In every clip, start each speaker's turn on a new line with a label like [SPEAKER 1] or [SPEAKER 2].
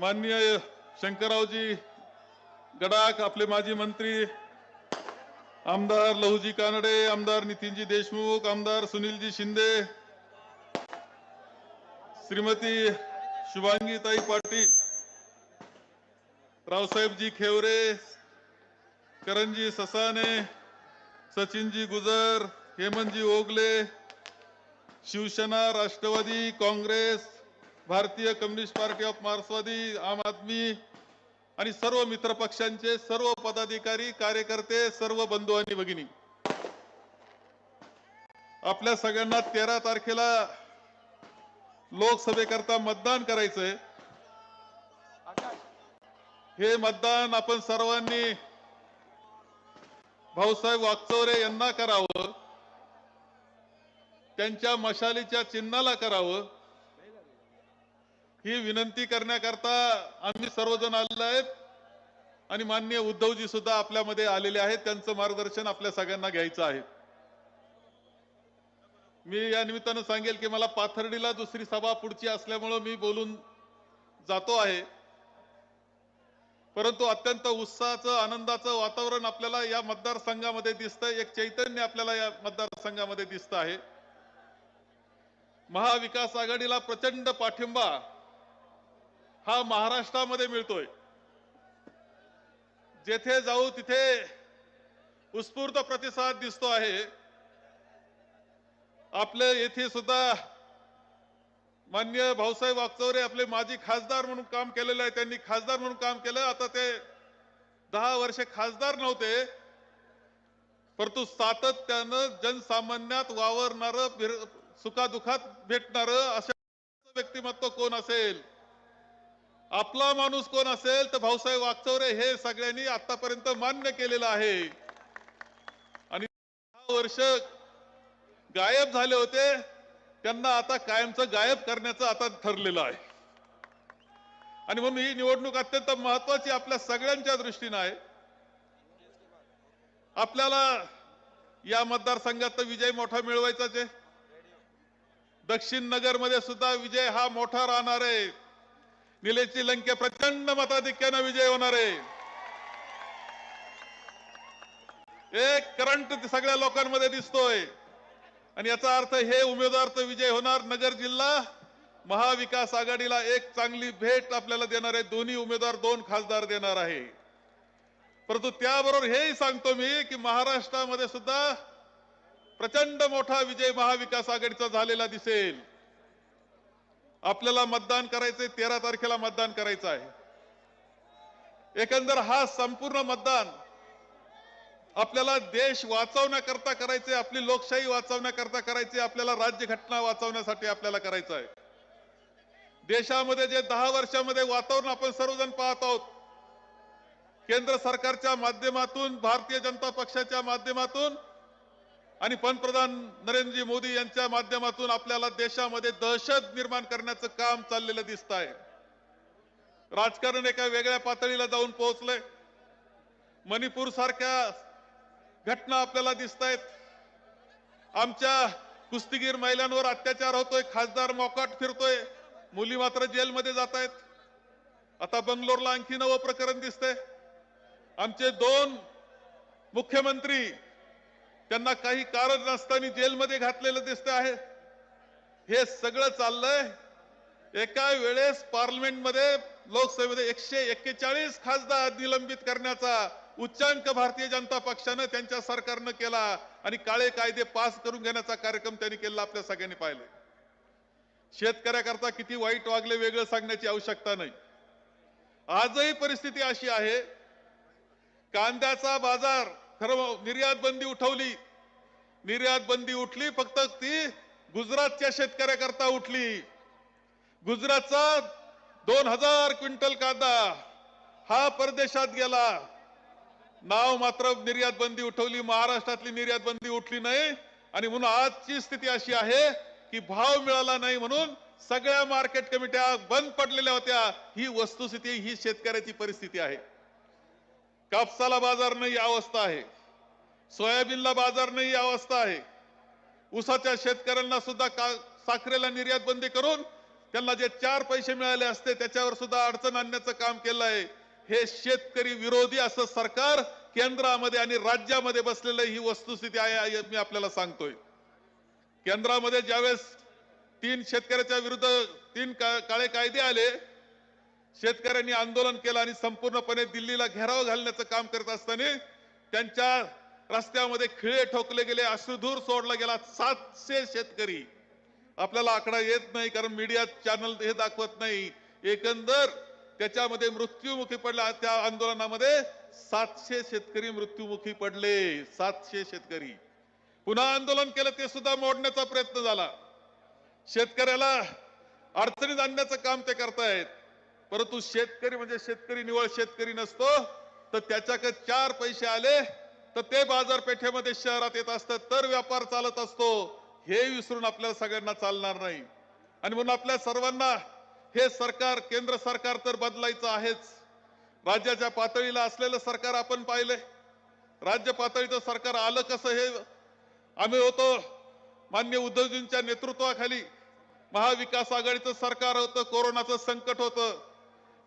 [SPEAKER 1] माननीय शंकररावजी गडाख आपले माजी मंत्री आमदार लहूजी कानडे आमदार नितीनजी देशमुख आमदार सुनीलजी शिंदे श्रीमती शुभांगीताई पाटील रावसाहेबजी खेवरे करणजी ससाने सचिनजी गुजर हेमंतजी ओगले शिवसेना राष्ट्रवादी काँग्रेस भारतीय कम्युनिस्ट पार्टी ऑफ मार्क्सवादी आम आदमी आणि सर्व मित्र पक्षांचे सर्व पदाधिकारी कार्यकर्ते सर्व बंधू आणि भगिनी. आपल्या सगळ्यांना तेरा तारखेला लोकसभेकरता मतदान करायचंय. हे मतदान आपण सर्वांनी भाऊसाहेब वागचौरे यांना करावं त्यांच्या मशालीच्या चिन्हाला करावं ही विनंती करण्याकरता आम्ही सर्वजण आलेलो आहेत. आणि माननीय उद्धवजी सुद्धा आपल्यामध्ये आलेले आहेत. त्यांचं मार्गदर्शन आपल्या सगळ्यांना घ्यायचं आहे. मी या निमित्तानं सांगेल की मला पाथर्डीला दुसरी सभा पुढची असल्यामुळं मी बोलून जातो आहे. परंतु अत्यंत उत्साहाचं आनंदाचं वातावरण आपल्याला या मतदारसंघामध्ये दिसतंय. एक चैतन्य आपल्याला या मतदारसंघामध्ये दिसत आहे. महाविकास आघाडीला प्रचंड पाठिंबा हा महाराष्ट्रामध्ये मिळतोय. जेथे जाऊ तिथे उत्स्फूर्त प्रतिसाद दिसतो आहे. आपले येथे सुद्धा मान्य भाऊसाहेब वागचौरे आपले माजी खासदार म्हणून काम केलेलं आहे. त्यांनी खासदार म्हणून काम केलं. आता ते दहा वर्षे खासदार नव्हते. परंतु सातत्यानं जनसामान्यात वावरणार सुखादुखात भेटणार अशा व्यक्तिमत्व कोण असेल? आपला माणूस कोण असेल तर भाऊसाहेब वागचौरे हे सगळ्यांनी आतापर्यंत मान्य केलेलं आहे. आणि दहा वर्ष गायब झाले होते त्यांना आता कायमचं गायब करण्याचं आता ठरलेलं आहे. आणि म्हणून ही निवडणूक अत्यंत महत्वाची आपल्या सगळ्यांच्या दृष्टीनं आहे. आपल्याला या मतदारसंघात तर विजय मोठा मिळवायचाच आहे. दक्षिण नगरमध्ये सुद्धा विजय हा मोठा राहणार आहे. निलेशची लंके प्रचंड मताधिक्यानं विजय होणार आहे. एक करंट सगळ्या लोकांमध्ये दिसतोय. आणि याचा अर्थ हे उमेदवार तर विजय होणार. नगर जिल्हा महाविकास आघाडीला एक चांगली भेट आपल्याला देणार आहे. दोन्ही उमेदवार दोन खासदार देणार आहे. परंतु त्याबरोबर हेही सांगतो मी की महाराष्ट्रामध्ये सुद्धा प्रचंड मोठा विजय महाविकास आघाडीचा झालेला दिसेल. आपल्याला मतदान करायचंय तेरा तारखेला मतदान करायचं आहे. एकंदर हा संपूर्ण मतदान आपल्याला देश वाचवण्याकरता करायचे आपली लोकशाही वाचवण्याकरता करायचे आपल्याला राज्यघटना वाचवण्यासाठी आपल्याला करायचं आहे. देशामध्ये जे दहा वर्षामध्ये वातावरण आपण सर्वजण पाहत आहोत केंद्र सरकारच्या माध्यमातून भारतीय जनता पक्षाच्या माध्यमातून आणि पंतप्रधान नरेंद्रजी मोदी यांच्या माध्यमातून आपल्याला देशामध्ये दहशत निर्माण करण्याचं काम चाललेलं दिसत आहे. राजकारण एका वेगळ्या पातळीला जाऊन पोहोचलंय. मणिपूर सारख्या घटना आपल्याला दिसत आहेत. आमच्या कुस्तीगीर महिलांवर अत्याचार होतोय खासदार मोकाट फिरतोय मुली मात्र जेलमध्ये जात आहेत. आता बंगलोरला आणखी नवं प्रकरण दिसतंय. आमचे दोन मुख्यमंत्री त्यांना काही कारण नसताना जेलमध्ये घातलेलं दिसत आहे. हे सगळं चाललंय. एका वेळेस पार्लमेंटमध्ये लोकसभेमध्ये एकशे एक्केचाळीस खासदार निलंबित करण्याचा उच्चांक भारतीय जनता पक्षानं त्यांच्या सरकारनं केला आणि काळे कायदे पास करून घेण्याचा कार्यक्रम त्यांनी केला आपल्या सगळ्यांनी पाहिले शेतकऱ्याकरता किती वाईट वागले वेगळं सांगण्याची आवश्यकता नाही. आजही परिस्थिती अशी आहे कांद्याचा बाजार खरं निर्यात बंदी उठवली. निर्यात बंदी उठली फक्त ती गुजरातच्या शेतकऱ्याकरता उठली. गुजरातचा दोन हजार क्विंटल कांदा हा परदेशात गेला. नाव मात्र निर्यात बंदी उठवली. महाराष्ट्रातली निर्यात बंदी उठली नाही. आणि म्हणून आजची स्थिती अशी आहे की भाव मिळाला नाही म्हणून सगळ्या मार्केट कमिट्या बंद पडलेल्या होत्या. ही वस्तुस्थिती ही शेतकऱ्याची परिस्थिती आहे. कापसाला बाजार नाही अवस्था आहे. सोयाबीनला बाजार नाही अवस्था आहे. ऊसाच्या शेतकऱ्यांना सुद्धा का साखरेला निर्यात बंदी करून त्यांना जे चार पैसे मिळाले असते त्याच्यावर सुद्धा अडचण आणण्याचं काम केलं आहे. हे शेतकरी विरोधी असं सरकार केंद्रामध्ये आणि राज्यामध्ये बसलेलं ही वस्तुस्थिती आहे आहे मी आपल्याला सांगतोय. केंद्रामध्ये ज्यावेळेस तीन शेतकऱ्याच्या विरुद्ध तीन का- काळे कायदे आले शेतकऱ्यांनी आंदोलन केलं आणि संपूर्णपणे दिल्लीला घेराव घालण्याचं काम करत असताना त्यांच्या रस्त्यामध्ये खिळे ठोकले गेले अश्रुधूर सोडला गेला. सातशे शेतकरी. आपल्याला आकडा येत नाही कारण मीडिया चॅनल हे दाखवत नाही. एकंदर त्याच्यामध्ये मृत्युमुखी पडला. त्या आंदोलनामध्ये सातशे शेतकरी मृत्युमुखी पडले. सातशे शेतकरी. पुन्हा आंदोलन केलं ते सुद्धा मोडण्याचा प्रयत्न झाला. शेतकऱ्याला अडचणीत आणण्याचं काम ते करतायत. परंतु शेतकरी म्हणजे शेतकरी निवळ शेतकरी नसतो तर त्याच्याकडे चार पैसे आले तर ते बाजारपेठेमध्ये शहरात येत असतात तर व्यापार चालत असतो. हे विसरून आपल्याला सगळ्यांना चालणार नाही. आणि म्हणून आपल्या सर्वांना हे सरकार केंद्र सरकार तर बदलायचं आहेच. राज्याच्या पातळीला असलेलं सरकार आपण पाहिले राज्य पातळीचं सरकार आलं कसं हे आम्ही होतो मान्य उद्धवजींच्या नेतृत्वाखाली. महाविकास आघाडीचं सरकार होतं कोरोनाचं संकट होतं.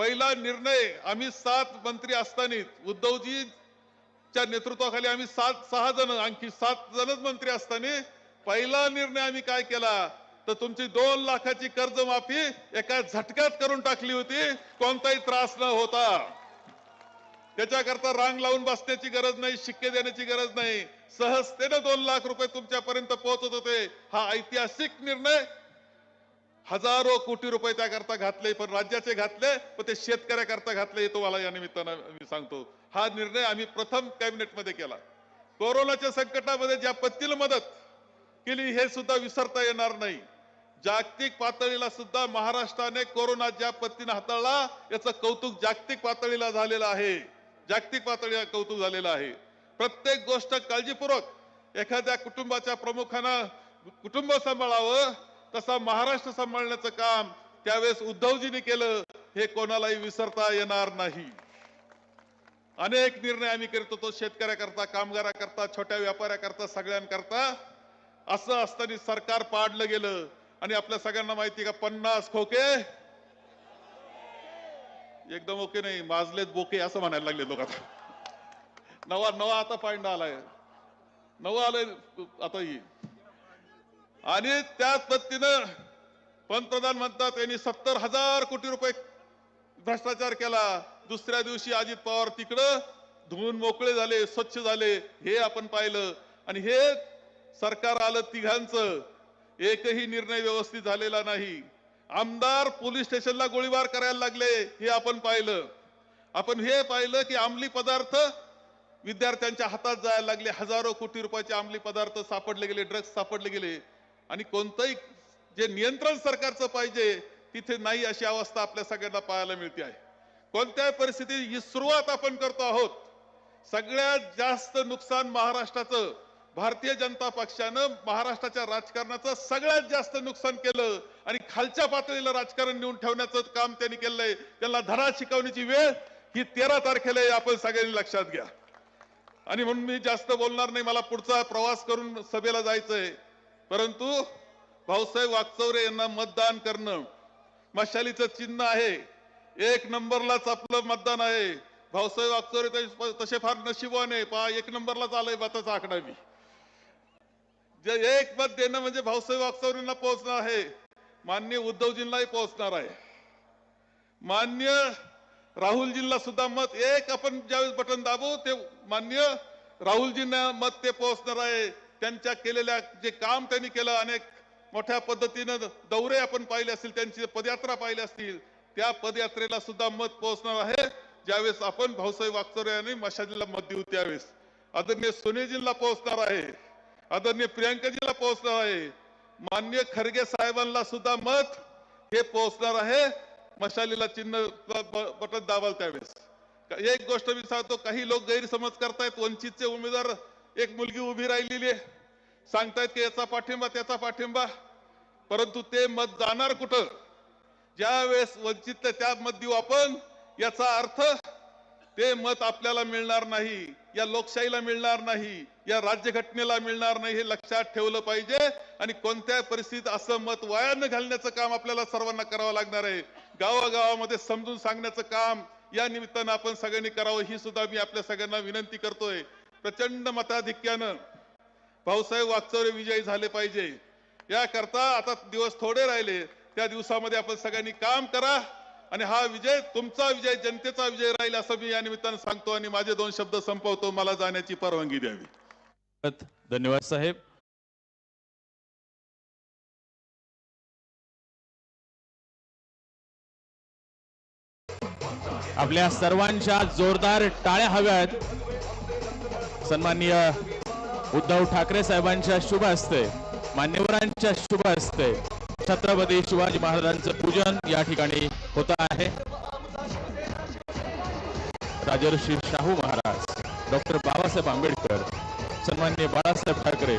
[SPEAKER 1] पहिला निर्णय आम्ही सात मंत्री असताना उद्धवजीच्या नेतृत्वाखाली आम्ही सात सहा जण आणखी सात जणच मंत्री असताना पहिला निर्णय आम्ही काय केला? तर तुमची दोन लाखाची कर्जमाफी एका झटक्यात करून टाकली होती. कोणताही त्रास न होता. त्याच्याकरता रांग लावून बसण्याची गरज नाही शिक्के देण्याची गरज नाही. सहजतेनं दोन लाख रुपये तुमच्यापर्यंत पोहोचत होते. हा ऐतिहासिक निर्णय हजारो कोटी रुपये त्याकरता घातले पण राज्याचे घातले पण ते शेतकऱ्याकरता घातले तो मला या निमित्तानं मी सांगतो. हा निर्णय आम्ही प्रथम कॅबिनेटमध्ये केला. कोरोनाच्या संकटामध्ये ज्या पत्तील मदत केली हे सुद्धा विसरता येणार नाही. जागतिक पातळीला सुद्धा महाराष्ट्राने कोरोना ज्या पद्धतीने हाताळला याचं कौतुक जागतिक पातळीला झालेलं आहे. जागतिक पातळीला कौतुक झालेलं आहे. प्रत्येक गोष्ट काळजीपूर्वक एखाद्या कुटुंबाच्या प्रमुखानं कुटुंब सांभाळावं तसा महाराष्ट्र सांभाळण्याचं काम त्यावेळेस उद्धवजींनी केलं हे कोणालाही विसरता येणार नाही. अनेक निर्णय आम्ही करत होतो शेतकऱ्याकरता कामगाराकरता छोट्या व्यापाऱ्याकरता सगळ्यांकरता. असं असताना सरकार पाडलं गेलं आणि आपल्या सगळ्यांना माहिती का पन्नास खोके? एकदम ओके नाही माजलेत बोके असं म्हणायला लागले लोक आता. नवा नवा आता पांडा आलाय. नवा आलंय आता येईल आणि त्याच पद्धतीनं पंतप्रधान म्हणतात यांनी सत्तर हजार कोटी रुपये भ्रष्टाचार केला. दुसऱ्या दिवशी अजित पवार तिकडं धुवून मोकळे झाले स्वच्छ झाले हे आपण पाहिलं. आणि हे सरकार आलं तिघांचं. एकही निर्णय व्यवस्थित झालेला नाही. आमदार पोलीस स्टेशनला गोळीबार करायला लागले हे आपण पाहिलं. आपण हे पाहिलं की अंमली पदार्थ विद्यार्थ्यांच्या हातात जायला लागले. हजारो कोटी रुपयाचे अंमली पदार्थ सापडले गेले ड्रग्ज सापडले गेले. आणि कोणतंही जे नियंत्रण सरकारचं पाहिजे तिथे नाही अशी अवस्था आपल्या सगळ्यांना पाहायला मिळते आहे. कोणत्याही परिस्थितीत ही सुरुवात आपण करतो आहोत. सगळ्यात जास्त नुकसान महाराष्ट्राचं भारतीय जनता पक्षानं महाराष्ट्राच्या राजकारणाचं सगळ्यात जास्त नुकसान केलं आणि खालच्या पातळीला राजकारण नेऊन ठेवण्याचं काम त्यांनी केलंय त्यांना धडा शिकवण्याची वेळ ही तेरा तारखेला आहे, आपण सगळ्यांनी लक्षात घ्या. आणि म्हणून मी जास्त बोलणार नाही मला पुढचा प्रवास करून सभेला जायचंय परंतु भाऊसाहेब वागचौरे यांना मतदान करणं मशालीचं चिन्ह आहे. एक नंबरलाच आपलं मतदान आहे. भाऊसाहेब वागचौरे तसे- फार नशिबाने पहा एक नंबरलाच आलंय मताचा आकडा मी. जे एक मत देणं म्हणजे भाऊसाहेब वागचौरेंना पोहोचणार आहे. मान्य उद्धवजींनाही पोहोचणार आहे. मान्य राहुलजींना सुद्धा मत एक आपण ज्यावेळेस बटन दाबू ते मान्य राहुलजींना मत ते पोहोचणार आहे. त्यांच्या केलेल्या जे काम त्यांनी केलं अनेक मोठ्या पद्धतीनं दौरे आपण पाहिले असतील त्यांची पदयात्रा पाहिल्या असतील त्या पदयात्रेला सुद्धा मत पोहोचणार आहे. ज्यावेळेस आपण भाऊसाहेब वागचौरे यांनी मशाजीला मत देऊ त्यावेळेस. आदरणीय सोनेजींना पोहोचणार आहे. आदरणीय प्रियांकाजीला पोहोचणार आहे. मान्य खरगे साहेबांना सुद्धा मत हे पोहोचणार आहे. मशालीला चिन्ह बटन दाबाल त्यावेळेस. एक गोष्ट मी सांगतो काही लोक गैरसमज करतायत. वंचितचे उमेदवार एक मुलगी उभी राहिलेली आहे. सांगतायत की याचा पाठिंबा त्याचा पाठिंबा. परंतु ते मत जाणार कुठं? ज्या वेळेस वंचित त्या मत देऊ आपण याचा अर्थ ते मत आपल्याला मिळणार नाही या लोकशाहीला मिळणार नाही या राज्यघटनेला मिळणार नाही हे लक्षात ठेवलं पाहिजे. आणि कोणत्या परिस्थितीत असं मत वाया न घालण्याचं काम आपल्याला सर्वांना करावं लागणार आहे. गावागावामध्ये समजून सांगण्याचं काम या निमित्तानं आपण सगळ्यांनी करावं ही सुद्धा मी आपल्या सगळ्यांना विनंती करतोय. प्रचंड मताधिक्यानं भाऊसाहेब वागचौरे विजयी झाले पाहिजे. याकरता आता दिवस थोडे राहिले त्या दिवसामध्ये आपण सगळ्यांनी काम करा आणि हा विजय तुमचा विजय जनतेचा विजय राहील असं मी या निमित्तानं सांगतो आणि माझे दोन शब्द संपवतो. मला जाण्याची परवानगी द्यावी.
[SPEAKER 2] धन्यवाद साहेब. आपल्या सर्वांच्या जोरदार टाळ्या हव्यात सन्माननीय उद्धव ठाकरे साहेबांच्या शुभ हस्ते मान्यवरांच्या शुभ हस्ते छत्रपती शिवाजी महाराजांचं पूजन या ठिकाणी होत आहे. राजर्षी शाहू महाराज डॉक्टर बाबासाहेब आंबेडकर सन्मान्य बाळासाहेब ठाकरे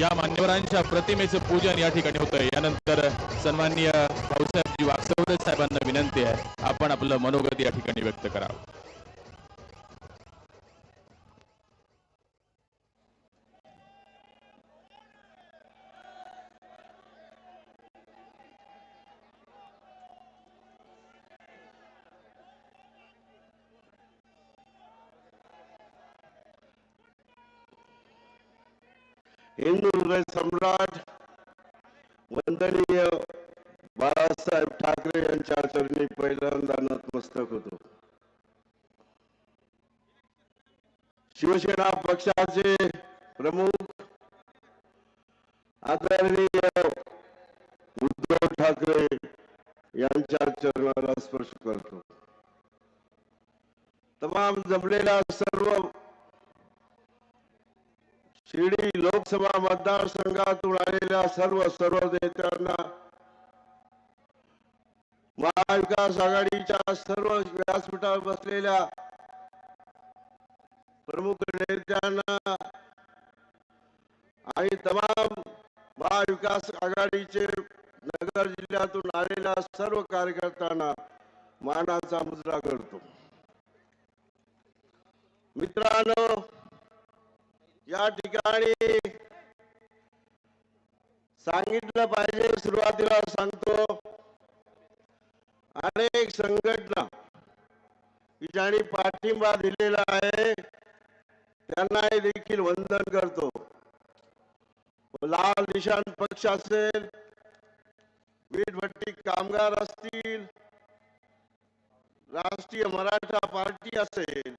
[SPEAKER 2] या मान्यवरांच्या प्रतिमेचं पूजन या ठिकाणी होतंय. यानंतर सन्माननीय भाऊसाहेबजी वागसवडे साहेबांना विनंती आहे आपण आपलं मनोगत या ठिकाणी व्यक्त करावं.
[SPEAKER 3] हिंदू हृदय सम्राट वंदनीय बाळासाहेब ठाकरे यांच्या चरणी पहिल्यांदा नतमस्तक होतो. शिवसेना पक्षाचे प्रमुख आदरणीय उद्धव ठाकरे यांच्या चरणाला स्पर्श करतो. तमाम जमलेल्या सर्व शिर्डी लोकसभा मतदारसंघातून आलेल्या सर्व सर्व नेत्यांना महाविकास आघाडीच्या सर्व व्यासपीठावर बसलेल्या प्रमुख नेत्यांना आणि तमाम महाविकास आघाडीचे नगर जिल्ह्यातून आलेल्या सर्व कार्यकर्त्यांना मानाचा मुद्रा करतो. मित्रांनो या ठिकाणी सांगितलं पाहिजे सुरुवातीला सांगतो. अनेक संघटना ज्यांनी पाठिंबा दिलेला आहे. त्यांनाही देखील वंदन करतो. लाल निशान पक्ष असेल वीटभट्टी कामगार असतील राष्ट्रीय मराठा पार्टी असेल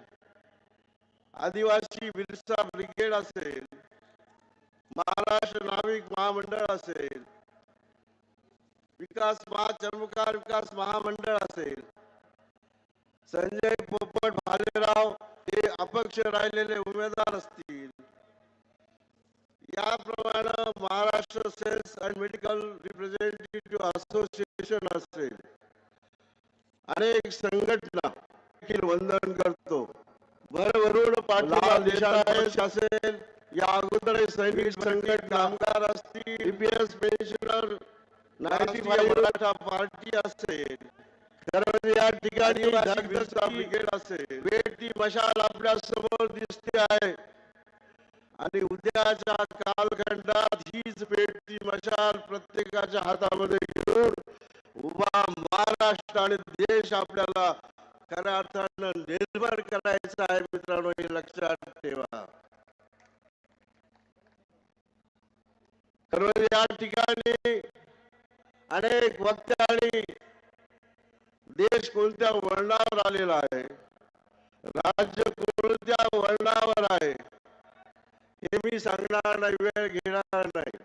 [SPEAKER 3] आदिवासी बिरसा ब्रिगेड असेल महाराष्ट्र नाविक महामंडळ असेल विकास महा चर्मकार विकास महामंडळ असेल संजय पोपट भालेराव हे अपक्ष राहिलेले उमेदवार असतील. याप्रमाणे Maharashtra sales and medical representative association असेल. अनेक संघटना देखील वंदन करतो. भरभरून असेल या अगोदर सैनिक कामगार असतील ईपीएस पेन्शनर मराठा पार्टी असेल. तर या ठिकाणी ब्रिगेड असेल. मशाल आपल्यासमोर दिसते आहे. आणि उद्याच्या कालखंडात हीच पेटी मशाल प्रत्येकाच्या हातामध्ये घेऊन उभा महाराष्ट्र आणि देश आपल्याला खऱ्या अर्थानं निर्भर करायचं आहे मित्रांनो हे लक्षात ठेवा. तर या ठिकाणी अनेक वक्ते आणि देश कोणत्या वळणावर आलेला आहे? राज्य कोणत्या वळणावर आहे? हे मी सांगणार नाही वेळ घेणार नाही.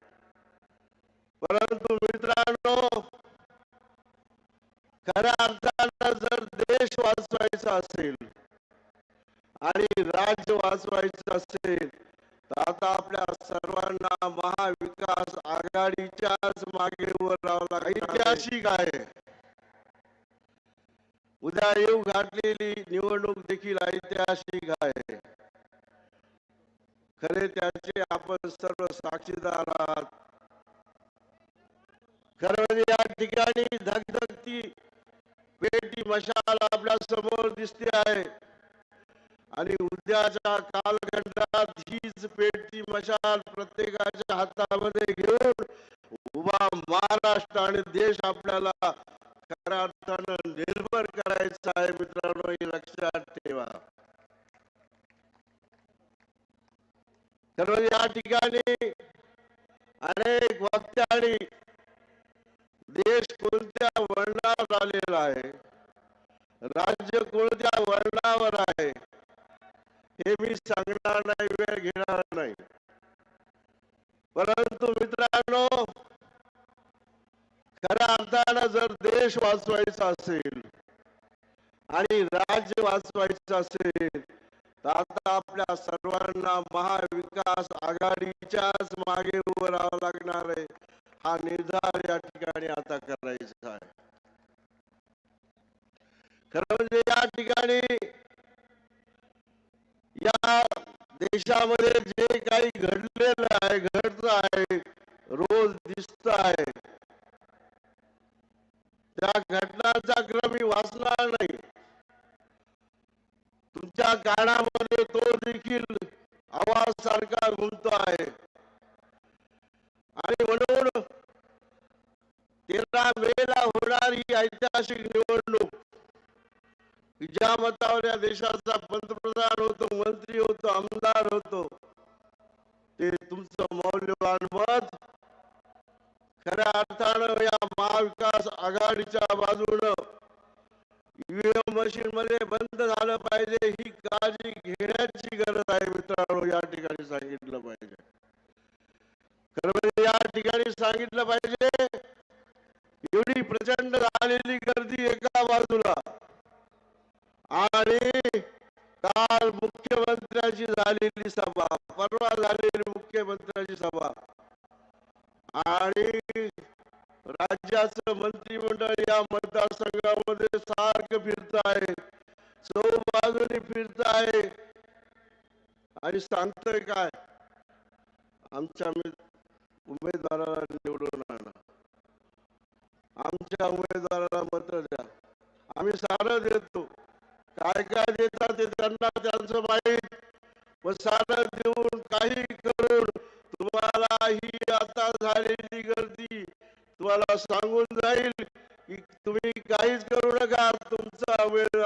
[SPEAKER 3] राज्य वाचवायचं असेल तर आता आपल्या सर्वांना महाविकास आघाडीच्याच मागे उभं राहावं लागेल ऐतिहासिक आहे. उद्या येऊ घातलेली निवडणूक देखील ऐतिहासिक आहे. खरे त्याचे आपण सर्व साक्षीदार आहात. खरं म्हणजे या ठिकाणी धगधगती पेटी मशाल आपल्यासमोर दिसते आहे. आणि उद्याच्या कालखंडात हीच पेटती मशाल प्रत्येकाच्या हातामध्ये घेऊन उभा महाराष्ट्र आणि देश आपल्याला खऱ्या अर्थानं निर्भर करायचा आहे मित्रांनो हे लक्षात ठेवा. तर या ठिकाणी अनेक वक्त्यांनी देश कोणत्या वर्णावर आलेला आहे? राज्य कोणत्या वर्णावर आहे? मी सांगणार नाही वेळ घेणार नाही. परंतु मित्रांनो खऱ्या अर्थानं जर देश वाचवायचा असेल आणि राज्य वाचवायचं असेल तर आता आपल्या सर्वांना महाविकास आघाडीच्याच मागे उभं राहावं लागणार आहे. हा निर्धार या ठिकाणी आता करायचा आहे. खरं म्हणजे या ठिकाणी या देशामध्ये जे काही घडलेलं आहे घडत आहे रोज दिसत आहे त्या घटनांचा क्रम मी वाचणार नाही तुमच्या कानामध्ये तो देखील आवाज सारखा घुमतो आहे आणि म्हणून तेरा मेला होणारी ऐतिहासिक निवडणूक ज्या मतावर या देशाचा पंतप्रधान होतो मंत्री होतो आमदार होतो. ते तुमचं मौल्यवान मत खऱ्या अर्थानं या महाविकास आघाडीच्या बाजूनं ईव्हीएम मशीन मध्ये बंद झालं पाहिजे ही काळजी घेण्याची गरज आहे मित्रांनो या ठिकाणी सांगितलं पाहिजे खरं म्हणजे या ठिकाणी सांगितलं पाहिजे एवढी प्रचंड झालेली गर्दी एका बाजूला आणि काल मुख्यमंत्र्याची झालेली सभा परवा झालेली मुख्यमंत्र्यांची सभा. आणि राज्याचं मंत्रिमंडळ या मतदारसंघामध्ये सारखं फिरत आहे. चौ बाजूने फिरत आहे. आणि सांगतोय काय? आमच्या मी- उमेदवाराला निवडून आणा आमच्या उमेदवाराला मत द्या आम्ही सारं देतो काय काय देतात ते त्यांना त्यांचं माहीत व सारं देऊन काही करून तुम्हाला ही आता झालेली गर्दी तुम्हाला सांगून जाईल की तुम्ही काहीच करू नका. तुमचा वेळ